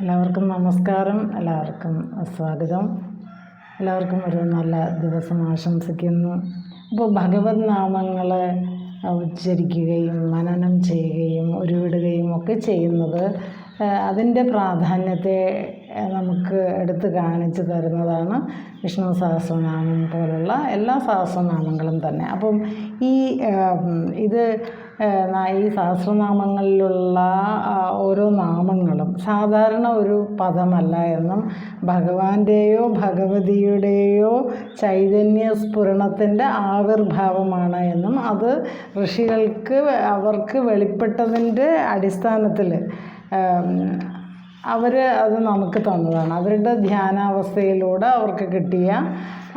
എല്ലാവർക്കും നമസ്കാരം. എല്ലാവർക്കും സ്വാഗതം. എല്ലാവർക്കും ഒരു നല്ല ദിവസം ആശംസിക്കുന്നു. അപ്പോൾ ഭഗവത് നാമങ്ങളെ ഉച്ചരിക്കുകയും മനനം ചെയ്യുകയും ഉരുവിടുകയും ഒക്കെ ചെയ്യുന്നത് അതിന്റെ പ്രാധാന്യത്തെ നമുക്ക് എടുത്തു കാണിച്ചു തരുന്നതാണ് വിഷ്ണു സഹസ്രനാമം പോലുള്ള എല്ലാ സഹസ്രനാമങ്ങളും തന്നെ. അപ്പം ഈ ഇത് ഈ സഹസ്രനാമങ്ങളിലുള്ള ഓരോ നാമങ്ങളും സാധാരണ ഒരു പദമല്ല എന്നും ഭഗവാന്റെയോ ഭഗവതിയുടെയോ ചൈതന്യ സ്ഫുരണത്തിന്റെ ആവിർഭാവമാണ് എന്നും അത് ഋഷികൾക്ക് അവർക്ക് വെളിപ്പെട്ടതിന്റെ അടിസ്ഥാനത്തിൽ അവർ അത് നമുക്ക് തന്നതാണ്. അവരുടെ ധ്യാനാവസ്ഥയിലൂടെ അവർക്ക് കിട്ടിയ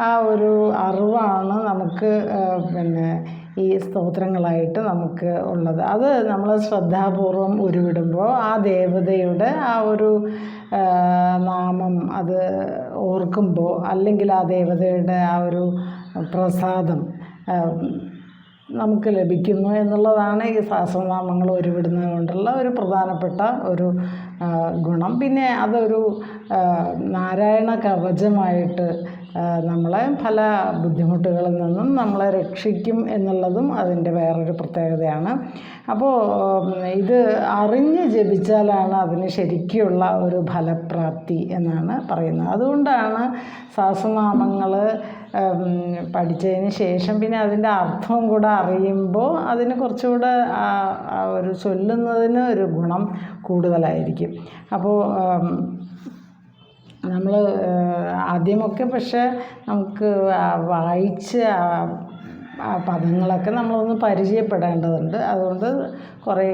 ആ ഒരു അറിവാണ് നമുക്ക് പിന്നെ ഈ സ്തോത്രങ്ങളായിട്ട് നമുക്ക് ഉള്ളത്. അത് നമ്മൾ ശ്രദ്ധാപൂർവം ഉരുവിടുമ്പോൾ ആ ദേവതയുടെ ആ ഒരു നാമം അത് ഓർക്കുമ്പോൾ അല്ലെങ്കിൽ ആ ദേവതയുടെ ആ ഒരു പ്രസാദം നമുക്ക് ലഭിക്കുന്നു എന്നുള്ളതാണ് ഈ സഹസ്രനാമങ്ങൾ ഉരുവിടുന്നത് കൊണ്ടുള്ള ഒരു പ്രധാനപ്പെട്ട ഒരു ഗുണം. പിന്നെ അതൊരു നാരായണ കവചമായിട്ട് നമ്മളെ പല ബുദ്ധിമുട്ടുകളിൽ നിന്നും നമ്മളെ രക്ഷിക്കും എന്നുള്ളതും അതിന്റെ വേറൊരു പ്രത്യേകതയാണ്. അപ്പോൾ ഇത് അറിഞ്ഞ് ജപിച്ചാലാണ് അതിന് ശരിക്കുള്ള ഒരു ഫലപ്രാപ്തി എന്നാണ് പറയുന്നത്. അതുകൊണ്ടാണ് സഹസ്രനാമങ്ങൾ പഠിച്ചതിന് ശേഷം പിന്നെ അതിന്റെ അർത്ഥവും കൂടെ അറിയുമ്പോൾ അതിന് കുറച്ചുകൂടെ ഒരു ചൊല്ലുന്നതിന് ഒരു ഗുണം കൂടുതലായിരിക്കും. അപ്പോൾ നമ്മൾ ആദ്യമൊക്കെ പക്ഷേ നമുക്ക് വായിച്ച് പദങ്ങളൊക്കെ നമ്മളൊന്ന് പരിചയപ്പെടേണ്ടതുണ്ട്. അതുകൊണ്ട് കുറേ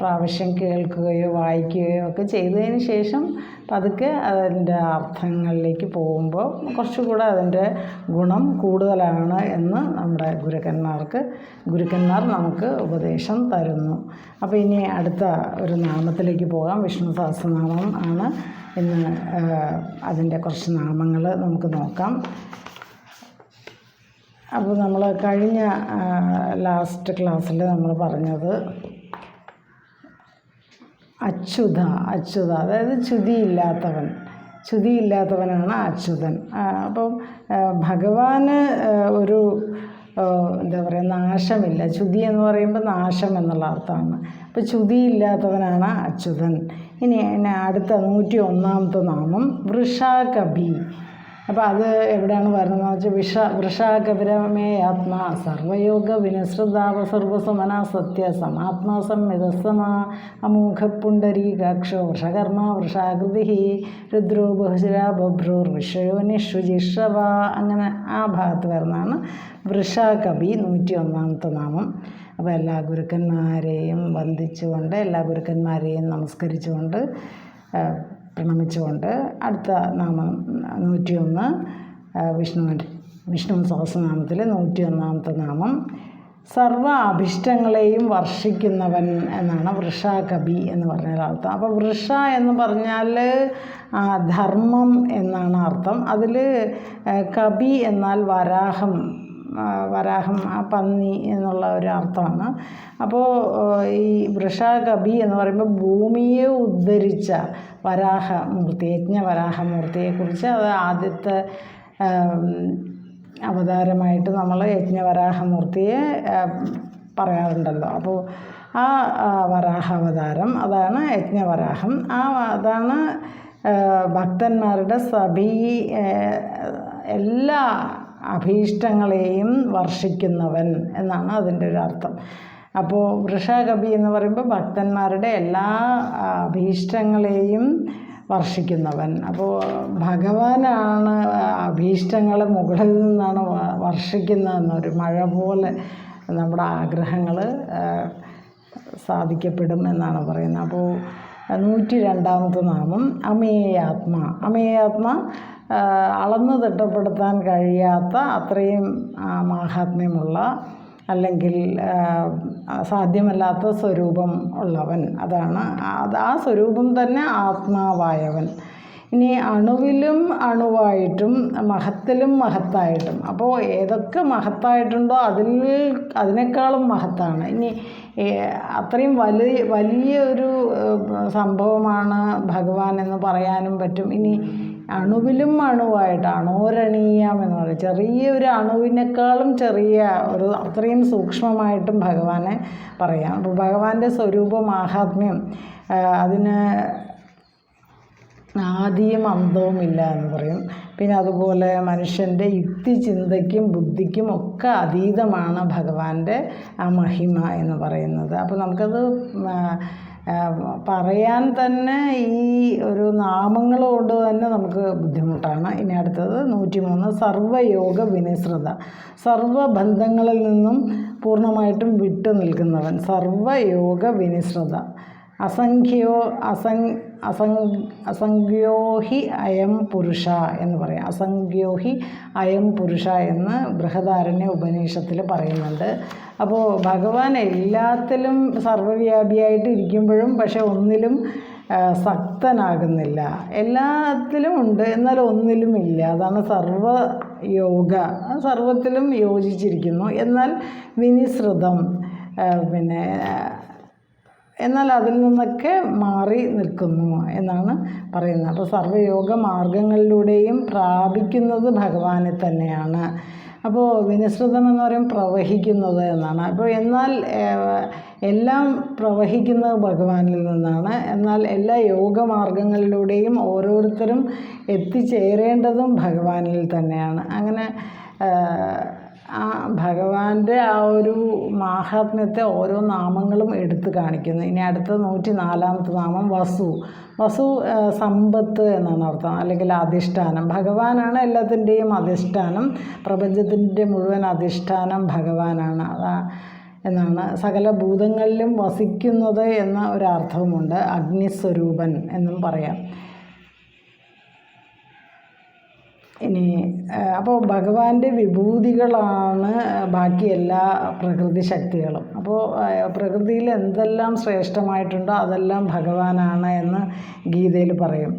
പ്രാവശ്യം കേൾക്കുകയോ വായിക്കുകയോ ഒക്കെ ചെയ്തതിന് ശേഷം പതുക്കെ അതിന്റെ അർത്ഥങ്ങളിലേക്ക് പോകുമ്പോൾ കുറച്ചുകൂടെ അതിന്റെ ഗുണം കൂടുതലാണ് എന്ന് നമ്മുടെ ഗുരുക്കന്മാർക്ക് ഗുരുക്കന്മാർ നമുക്ക് ഉപദേശം തരുന്നു. അപ്പോൾ ഇനി അടുത്ത ഒരു നാമത്തിലേക്ക് പോകാം. വിഷ്ണു സഹസ്രനാമം ആണ്. ഇന്ന് അതിന്റെ കുറച്ച് നാമങ്ങൾ നമുക്ക് നോക്കാം. അപ്പോൾ നമ്മൾ കഴിഞ്ഞ ലാസ്റ്റ് ക്ലാസ്സിൽ നമ്മൾ പറഞ്ഞത് അച്യുത അച്യുത. അതായത് ചുതിയില്ലാത്തവൻ. ചുതിയില്ലാത്തവനാണ് അച്യുതൻ. അപ്പം ഭഗവാന് ഒരു എന്താ പറയുക നാശമില്ല. ചുതി എന്ന് പറയുമ്പോൾ നാശം എന്നുള്ള അർത്ഥമാണ്. അപ്പോൾ ചുതിയില്ലാത്തവനാണ് അച്യുതൻ. ഇനി അടുത്ത നൂറ്റി ഒന്നാമത്തെ നാമം വൃഷാകബി അപ്പോൾ അത് എവിടെയാണ് വരുന്നതെന്ന് വെച്ചാൽ വിഷ വൃഷാകപിരമേ ആത്മാ സർവയോഗ വിനസൃതാവ സർവസമന സത്യ സമാത്മാ സംവിധസമ അമൂഖ പുണ്ടരീകാക്ഷോ വൃഷകർമ്മ വൃഷാകൃതി രുദ്രോ ബഹുശിര ബഭ്രൂർ വിഷയോനിഷുജിഷവ അങ്ങനെ ആ ഭാഗത്ത് വരുന്നതാണ് വൃഷാകവി നൂറ്റി ഒന്നാമത്തെ നാമം. അപ്പോൾ എല്ലാ ഗുരുക്കന്മാരെയും വന്ദിച്ചുകൊണ്ട് എല്ലാ ഗുരുക്കന്മാരെയും നമസ്കരിച്ചുകൊണ്ട് പ്രണമിച്ചുകൊണ്ട് അടുത്ത നാമം നൂറ്റിയൊന്ന് വിഷ്ണുവിന്റെ വിഷ്ണു സഹസ്രനാമത്തിൽ നൂറ്റിയൊന്നാമത്തെ നാമം. സർവ അഭിഷ്ടങ്ങളെയും വർഷിക്കുന്നവൻ എന്നാണ് വൃഷ വൃഷാകബി എന്ന് പറഞ്ഞ അർത്ഥം. അപ്പോൾ വൃഷ എന്ന് പറഞ്ഞാൽ ധർമ്മം എന്നാണ് അർത്ഥം. അതിൽ കബി എന്നാൽ വരാഹം വരാഹം ആ പന്നി എന്നുള്ള ഒരു അർത്ഥമാണ്. അപ്പോൾ ഈ വൃഷാകബി എന്ന് പറയുമ്പോൾ ഭൂമിയെ ഉദ്ധരിച്ച വരാഹ വരാഹമൂർത്തി യജ്ഞ വരാഹമൂർത്തിയെക്കുറിച്ച് അത് ആദ്യത്തെ അവതാരമായിട്ട് നമ്മൾ യജ്ഞവരാഹമൂർത്തിയെ പറയാറുണ്ടല്ലോ. അപ്പോൾ ആ വരാഹ അവതാരം അതാണ് യജ്ഞവരാഹം ആ അതാണ് ഭക്തന്മാരുടെ സഭീ എല്ലാ അഭീഷ്ടങ്ങളെയും വർഷിക്കുന്നവൻ എന്നാണ് അതിന്റെ ഒരു അർത്ഥം. അപ്പോൾ വൃഷകവി എന്ന് പറയുമ്പോൾ ഭക്തന്മാരുടെ എല്ലാ അഭീഷ്ടങ്ങളെയും വർഷിക്കുന്നവൻ. അപ്പോൾ ഭഗവാനാണ് അഭീഷ്ടങ്ങളെ മുകളിൽ നിന്നാണ് വർഷിക്കുന്നതെന്നൊരു മഴ പോലെ നമ്മുടെ ആഗ്രഹങ്ങൾ സാധിക്കപ്പെടും എന്നാണ് പറയുന്നത്. അപ്പോൾ നൂറ്റി രണ്ടാമത്തെ നാമം അമേയാത്മ. അമേയാത്മ അളന്ന് തിട്ടപ്പെടുത്താൻ കഴിയാത്ത അത്രയും മാഹാത്മ്യമുള്ള അല്ലെങ്കിൽ സാധ്യമല്ലാത്ത സ്വരൂപം ഉള്ളവൻ അതാണ്. അത് ആ സ്വരൂപം തന്നെ ആത്മാവായവൻ. ഇനി അണുവിലും അണുവായിട്ടും മഹത്തിലും മഹത്തായിട്ടും. അപ്പോൾ ഏതൊക്കെ മഹത്തായിട്ടുണ്ടോ അതിൽ അതിനേക്കാളും മഹത്താണ്. ഇനി അത്രയും വലിയ വലിയൊരു സംഭവമാണ് ഭഗവാൻ എന്ന് പറയാനും പറ്റും. ഇനി അണുവിലും അണുവായിട്ട് അണോരണീയം എന്ന് പറയും. ചെറിയൊരു അണുവിനേക്കാളും ചെറിയ ഒരു അത്രയും സൂക്ഷ്മമായിട്ടും ഭഗവാനെ പറയാം. അപ്പോൾ ഭഗവാന്റെ സ്വരൂപ മാഹാത്മ്യം അതിന് ആദിയും അന്തവും ഇല്ല എന്ന് പറയും. പിന്നെ അതുപോലെ മനുഷ്യന്റെ യുക്തി ചിന്തയ്ക്കും ബുദ്ധിക്കും ഒക്കെ അതീതമാണ് ഭഗവാന്റെ ആ മഹിമ എന്ന് പറയുന്നത്. അപ്പോൾ നമുക്കത് പറയാൻ തന്നെ ഈ ഒരു നാമങ്ങൾ കൊണ്ട് തന്നെ നമുക്ക് ബുദ്ധിമുട്ടാണ്. ഇനി അടുത്തത് നൂറ്റിമൂന്ന് സർവയോഗ വിനിശ്രിത. സർവബന്ധങ്ങളിൽ നിന്നും പൂർണമായിട്ടും വിട്ടു നിൽക്കുന്നവൻ. സർവയോഗ വിനിശ്രിത. അസംഖ്യോ അസംഖ അസം അസംഖ്യോഹി അയം പുരുഷ എന്ന് പറയാം. അസംഖ്യോഹി അയം പുരുഷ എന്ന് ബൃഹദാരണ്യ ഉപനിഷത്തിൽ പറയുന്നുണ്ട്. അപ്പോൾ ഭഗവാൻ എല്ലാത്തിലും സർവവ്യാപിയായിട്ട് ഇരിക്കുമ്പോഴും പക്ഷെ ഒന്നിലും സക്തനാകുന്നില്ല. എല്ലാത്തിലും ഉണ്ട് എന്നാൽ ഒന്നിലും ഇല്ല. അതാണ് സർവ യോഗ. സർവത്തിലും യോജിച്ചിരിക്കുന്നു. എന്നാൽ വിനിശ്രിതം പിന്നെ എന്നാൽ അതിൽ നിന്നൊക്കെ മാറി നിൽക്കുന്നു എന്നാണ് പറയുന്നത്. അപ്പോൾ സർവയോഗ മാർഗങ്ങളിലൂടെയും പ്രാപിക്കുന്നത് ഭഗവാനെ തന്നെയാണ്. അപ്പോൾ വിനിസൃതം എന്ന് പറയും പ്രവഹിക്കുന്നത് എന്നാണ്. അപ്പോൾ എന്നാൽ എല്ലാം പ്രവഹിക്കുന്നത് ഭഗവാനിൽ നിന്നാണ്. എന്നാൽ എല്ലാ യോഗമാർഗങ്ങളിലൂടെയും ഓരോരുത്തരും എത്തിച്ചേരേണ്ടതും ഭഗവാനിൽ തന്നെയാണ്. അങ്ങനെ ഭഗവാന്റെ ആ ഒരു മാഹാത്മ്യത്തെ ഓരോ നാമങ്ങളും എടുത്തു കാണിക്കുന്നു. ഇനി അടുത്ത നൂറ്റി നാലാമത്തെ നാമം വസു. വസു സമ്പത്ത് എന്നാണ് അർത്ഥം അല്ലെങ്കിൽ അധിഷ്ഠാനം. ഭഗവാനാണ് എല്ലാത്തിന്റെയും അധിഷ്ഠാനം. പ്രപഞ്ചത്തിന്റെ മുഴുവൻ അധിഷ്ഠാനം ഭഗവാനാണ്. അതാ എന്നാണ്. സകല ഭൂതങ്ങളിലും വസിക്കുന്നത് എന്ന ഒരർത്ഥവുമുണ്ട്. അഗ്നിസ്വരൂപൻ എന്നും പറയാം. ഇനി അപ്പോൾ ഭഗവാന്റെ വിഭൂതികളാണ് ബാക്കി എല്ലാ പ്രകൃതി ശക്തികളും. അപ്പോൾ പ്രകൃതിയിൽ എന്തെല്ലാം ശ്രേഷ്ഠമായിട്ടുണ്ടോ അതെല്ലാം ഭഗവാനാണ് എന്ന് ഗീതയിൽ പറയും.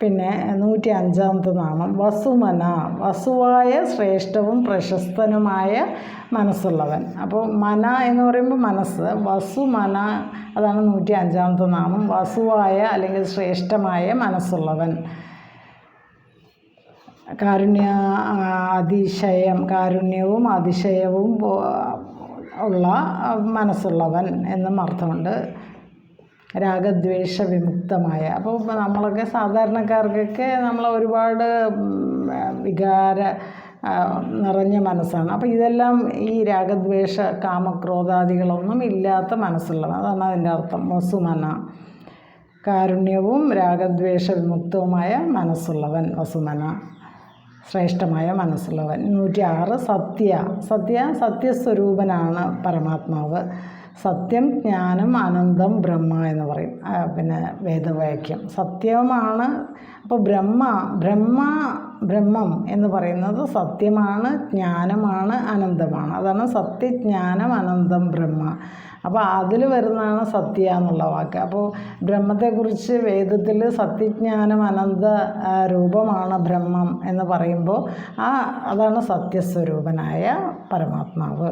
പിന്നെ നൂറ്റി അഞ്ചാമത്തെ നാമം വസുമന വസുവായ ശ്രേഷ്ഠവും പ്രശസ്തനുമായ മനസ്സുള്ളവൻ. അപ്പോൾ മന എന്ന് പറയുമ്പോൾ മനസ്സ് വസുമന അതാണ് നൂറ്റി അഞ്ചാമത്തെ നാമം വസുവായ അല്ലെങ്കിൽ ശ്രേഷ്ഠമായ മനസ്സുള്ളവൻ. കാരുണ്യ അതിശയം കാരുണ്യവും അതിശയവും ഉള്ള മനസ്സുള്ളവൻ എന്നും അർത്ഥമുണ്ട്. രാഗദ്വേഷ വിമുക്തമായ അപ്പോൾ നമ്മളൊക്കെ സാധാരണക്കാർക്കൊക്കെ നമ്മൾ ഒരുപാട് വികാര നിറഞ്ഞ മനസ്സാണ്. അപ്പോൾ ഇതെല്ലാം ഈ രാഗദ്വേഷ കാമക്രോധാദികളൊന്നും ഇല്ലാത്ത മനസ്സുള്ളവൻ. അതാണ് അതിന്റെ അർത്ഥം. വസുമന. കാരുണ്യവും രാഗദ്വേഷ വിമുക്തവുമായ മനസ്സുള്ളവൻ വസുമന. ശ്രേഷ്ഠമായ മനസ്സുള്ളവൻ നൂറ്റി ആറ് സത്യ. സത്യ സത്യസ്വരൂപനാണ് പരമാത്മാവ്. സത്യം ജ്ഞാനം അനന്തം ബ്രഹ്മ എന്ന് പറയും. പിന്നെ വേദവാക്യം. സത്യമാണ് അപ്പോൾ ബ്രഹ്മ ബ്രഹ്മ ബ്രഹ്മം എന്ന് പറയുന്നത് സത്യമാണ് ജ്ഞാനമാണ് അനന്തമാണ്. അതാണ് സത്യജ്ഞാനം അനന്തം ബ്രഹ്മ. അപ്പോൾ അതിൽ വരുന്നതാണ് സത്യ എന്നുള്ള വാക്ക്. അപ്പോൾ ബ്രഹ്മത്തെക്കുറിച്ച് വേദത്തിൽ സത്യജ്ഞാനം അനന്ത രൂപമാണ് ബ്രഹ്മം എന്ന് പറയുമ്പോൾ ആ അതാണ് സത്യസ്വരൂപനായ പരമാത്മാവ്.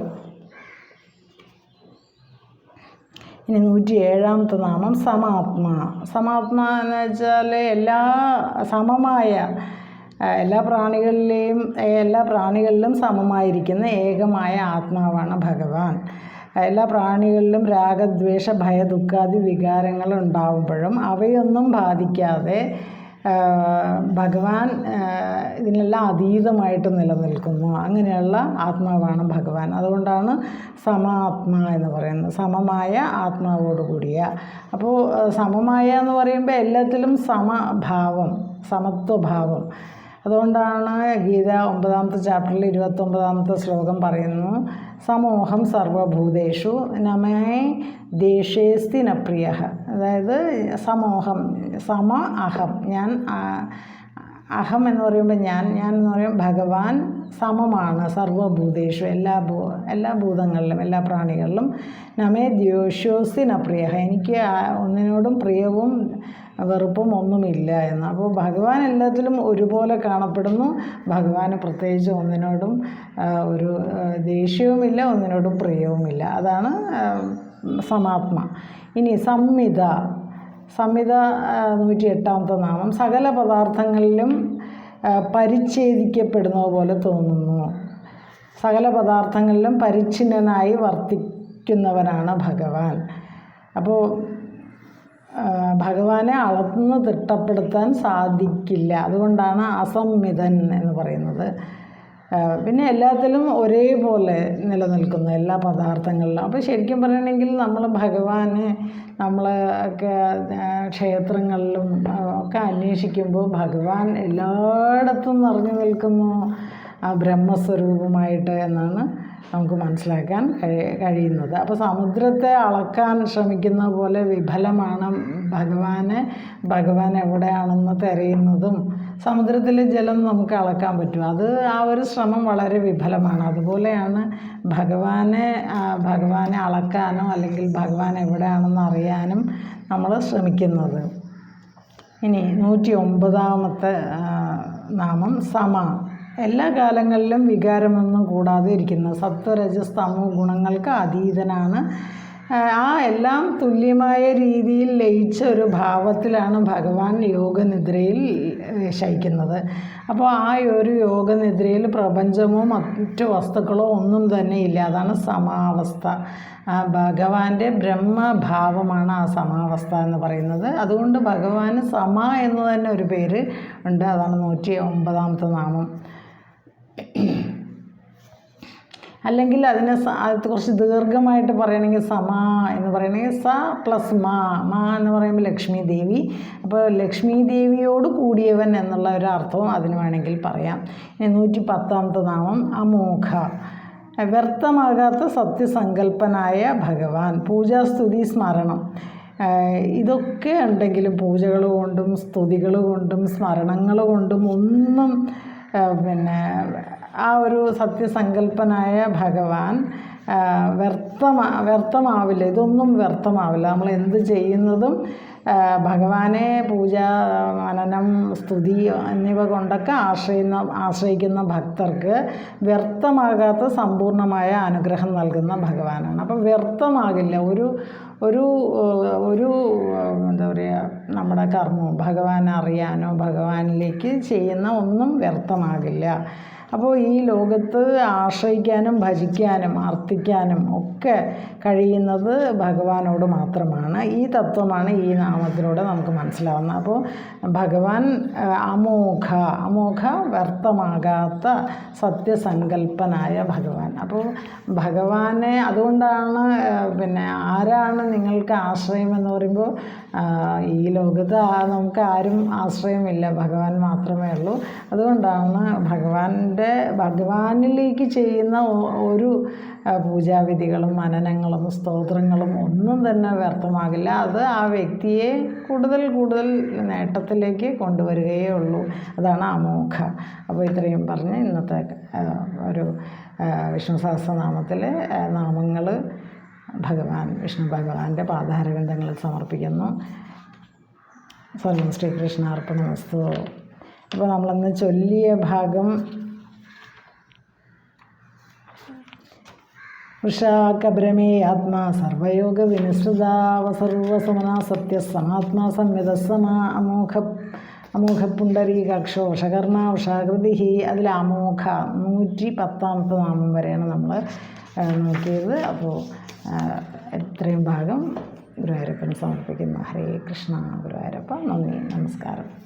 ഇനി നൂറ്റി ഏഴാമത്തെ നാമം സമാത്മ. സമാത്മ എന്ന് വെച്ചാൽ എല്ലാ സമമായ എല്ലാ പ്രാണികളിലെയും എല്ലാ പ്രാണികളിലും സമമായിരിക്കുന്ന ഏകമായ ആത്മാവാണ് ഭഗവാൻ. എല്ലാ പ്രാണികളിലും രാഗദ്വേഷ ഭയ ദുഃഖാദി വികാരങ്ങൾ ഉണ്ടാവുമ്പോഴും അവയൊന്നും ബാധിക്കാതെ ഭഗവാൻ ഇതിനെല്ലാം അതീതമായിട്ട് നിലനിൽക്കുന്നു. അങ്ങനെയുള്ള ആത്മാവാണ് ഭഗവാൻ. അതുകൊണ്ടാണ് സമാത്മ എന്ന് പറയുന്നത്. സമമായ ആത്മാവോടുകൂടിയ അപ്പോൾ സമമായ എന്ന് പറയുമ്പോൾ എല്ലാത്തിലും സമഭാവം സമത്വഭാവം. അതുകൊണ്ടാണ് ഗീത ഒമ്പതാമത്തെ ചാപ്റ്ററിൽ ഇരുപത്തൊമ്പതാമത്തെ ശ്ലോകം പറയുന്നു സമൂഹം സർവഭൂതേഷു നമേ ദേശേസ്തി നപ്രിയ അതായത് സമൂഹം സമ അഹം. ഞാൻ അഹം എന്ന് പറയുമ്പോൾ ഞാൻ ഞാൻ എന്ന് പറയുമ്പോൾ ഭഗവാൻ സമമാണ് സർവഭൂതേഷു എല്ലാ ഭൂ എല്ലാ ഭൂതങ്ങളിലും എല്ലാ പ്രാണികളിലും. നമേ ദ്യോഷ്യോസിന പ്രിയ. എനിക്ക് ഒന്നിനോടും പ്രിയവും വെറുപ്പും ഒന്നുമില്ല എന്ന്. അപ്പോൾ ഭഗവാൻ എല്ലാത്തിലും ഒരുപോലെ കാണപ്പെടുന്നു. ഭഗവാന് പ്രത്യേകിച്ച് ഒന്നിനോടും ഒരു ദേഷ്യവുമില്ല ഒന്നിനോടും പ്രിയവുമില്ല. അതാണ് സമാത്മ. ഇനി സംഹിത സംഹിത നൂറ്റി എട്ടാമത്തെ നാമം. സകല പദാർത്ഥങ്ങളിലും പരിച്ഛേദിക്കപ്പെടുന്ന പോലെ തോന്നുന്നു. സകല പദാർത്ഥങ്ങളിലും പരിച്ഛിന്നനായി വർത്തിക്കുന്നവനാണ് ഭഗവാൻ. അപ്പോൾ ഭഗവാനെ അളന്ന് തിട്ടപ്പെടുത്താൻ സാധിക്കില്ല. അതുകൊണ്ടാണ് അസംമിതൻ എന്ന് പറയുന്നത്. പിന്നെ എല്ലാത്തിലും ഒരേപോലെ നിലനിൽക്കുന്നു എല്ലാ പദാർത്ഥങ്ങളിലും. അപ്പോൾ ശരിക്കും പറയണമെങ്കിൽ നമ്മൾ ഭഗവാനെ നമ്മൾ ഒക്കെ ക്ഷേത്രങ്ങളിലും ഒക്കെ അന്വേഷിക്കുമ്പോൾ ഭഗവാൻ എല്ലായിടത്തും നിറഞ്ഞു നിൽക്കുന്നു ആ ബ്രഹ്മസ്വരൂപമായിട്ട് എന്നാണ് നമുക്ക് മനസ്സിലാക്കാൻ കഴി കഴിയുന്നത്. അപ്പോൾ സമുദ്രത്തെ അളക്കാൻ ശ്രമിക്കുന്ന പോലെ വിഫലമാണ് ഭഗവാനെ. ഭഗവാൻ എവിടെയാണെന്ന് തിരയുന്നതും സമുദ്രത്തിലെ ജലം നമുക്ക് അളക്കാൻ പറ്റും. അത് ആ ഒരു ശ്രമം വളരെ വിഫലമാണ്. അതുപോലെയാണ് ഭഗവാനെ ഭഗവാനെ അളക്കാനോ അല്ലെങ്കിൽ ഭഗവാൻ എവിടെയാണെന്ന് അറിയാനും നമ്മൾ ശ്രമിക്കുന്നത്. ഇനി നൂറ്റി ഒമ്പതാമത്തെ നാമം സമ. എല്ലാ കാലങ്ങളിലും വികാരമൊന്നും കൂടാതെ ഇരിക്കുന്നു. സത്വരജസ് തമോ ഗുണങ്ങൾക്ക് അതീതനാണ്. ആ, എല്ലാം തുല്യമായ രീതിയിൽ ലയിച്ച ഒരു ഭാവത്തിലാണ് ഭഗവാൻ യോഗനിദ്രയിൽ ശയിക്കുന്നത്. അപ്പോൾ ആ ഒരു യോഗനിദ്രയിൽ പ്രപഞ്ചമോ മറ്റു വസ്തുക്കളോ ഒന്നും തന്നെ ഇല്ല. അതാണ് സമാവസ്ഥ. ഭഗവാന്റെ ബ്രഹ്മഭാവമാണ് ആ സമാവസ്ഥ എന്ന് പറയുന്നത്. അതുകൊണ്ട് ഭഗവാന് സമ എന്ന് തന്നെ ഒരു പേര് ഉണ്ട്. അതാണ് നൂറ്റി ഒമ്പതാമത്തെ നാമം. അല്ലെങ്കിൽ അതിനെ കുറച്ച് ദീർഘമായിട്ട് പറയണമെങ്കിൽ സമാ എന്ന് പറയണമെങ്കിൽ സ പ്ലസ് മാ മാ എന്ന് പറയുമ്പോൾ ലക്ഷ്മി ദേവി. അപ്പോൾ ലക്ഷ്മി ദേവിയോട് കൂടിയവൻ എന്നുള്ള ഒരു അർത്ഥവും അതിന് വേണമെങ്കിൽ പറയാം. ഇനി നൂറ്റി പത്താമത്തെ നാമം അമോഘ. വ്യർത്ഥമാകാത്ത സത്യസങ്കല്പനായ ഭഗവാൻ. പൂജാസ്തുതി സ്മരണം. ഇതൊക്കെ ഉണ്ടെങ്കിലും പൂജകൾ കൊണ്ടും സ്തുതികൾ കൊണ്ടും സ്മരണങ്ങൾ കൊണ്ടും ഒന്നും പിന്നെ ആ ഒരു സത്യസങ്കല്പനായ ഭഗവാൻ വ്യർത്ഥമാ വ്യർത്ഥമാവില്ല. ഇതൊന്നും വ്യർത്ഥമാവില്ല. നമ്മൾ എന്ത് ചെയ്യുന്നതും ഭഗവാനെ പൂജ മനനം സ്തുതി എന്നിവ കൊണ്ടൊക്കെ ആശ്രയുന്ന ആശ്രയിക്കുന്ന ഭക്തർക്ക് വ്യർത്ഥമാകാത്ത സമ്പൂർണമായ അനുഗ്രഹം നൽകുന്ന ഭഗവാനാണ്. അപ്പം വ്യർത്ഥമാകില്ല. ഒരു ഒരു ഒരു എന്താ പറയുക നമ്മുടെ കർമ്മം ഭഗവാനെ അറിയാനോ ഭഗവാനിലേക്ക് ചെയ്യുന്ന ഒന്നും വ്യർത്ഥമാകില്ല. അപ്പോൾ ഈ ലോകത്ത് ആശ്രയിക്കാനും ഭജിക്കാനും അർത്ഥിക്കാനും ഒക്കെ കഴിയുന്നത് ഭഗവാനോട് മാത്രമാണ്. ഈ തത്വമാണ് ഈ നാമത്തിലൂടെ നമുക്ക് മനസ്സിലാവുന്നത്. അപ്പോൾ ഭഗവാൻ അമോഘ അമോഘ വ്യർത്ഥമാകാത്ത സത്യസങ്കല്പനായ ഭഗവാൻ. അപ്പോൾ ഭഗവാനെ അതുകൊണ്ടാണ് പിന്നെ ആരാണ് നിങ്ങൾക്ക് ആശ്രയം എന്ന് പറയുമ്പോൾ ഈ ലോകത്ത് നമുക്ക് ആരും ആശ്രയമില്ല. ഭഗവാൻ മാത്രമേ ഉള്ളൂ. അതുകൊണ്ടാണ് ഭഗവാന്റെ ഭഗവാനിലേക്ക് ചെയ്യുന്ന ഒരു പൂജാവിധികളും മനനങ്ങളും സ്തോത്രങ്ങളും ഒന്നും തന്നെ വ്യർത്ഥമാകില്ല. അത് ആ വ്യക്തിയെ കൂടുതൽ കൂടുതൽ നേട്ടത്തിലേക്ക് കൊണ്ടുവരികയേ ഉള്ളൂ. അതാണ് അമോഘ. അപ്പോൾ ഇത്രയും പറഞ്ഞ് ഇന്നത്തെ ഒരു വിഷ്ണു സഹസ്രനാമത്തിലെ നാമങ്ങൾ ഭഗവാൻ വിഷ്ണു ഭഗവാന്റെ പാതാരവിന്ദങ്ങളിൽ സമർപ്പിക്കുന്നു. സ്വർണം ശ്രീകൃഷ്ണ അർപ്പണമസ്തു അപ്പോൾ നമ്മളന്ന് ചൊല്ലിയ ഭാഗം വൃഷാകബ്രമേ ആത്മാ സർവയോഗ വിനിസൃതാവ സർവസമനാ സത്യ സമാത്മാ സംവിധ സമാ അമോഘ അമോഘ പുണ്ടരീകാക്ഷോ ഉഷാകൃതി അതിൽ അമോഘ നൂറ്റി പത്താമത്തെ നാമം വരെയാണ് നമ്മൾ നോക്കിയത്. അപ്പോൾ എത്രയും ഭാഗം ഗുരുവായൂരപ്പൻ സമർപ്പിക്കുന്നു ഹരേ കൃഷ്ണ ഗുരുവായൂരപ്പ. നന്ദി നമസ്കാരം.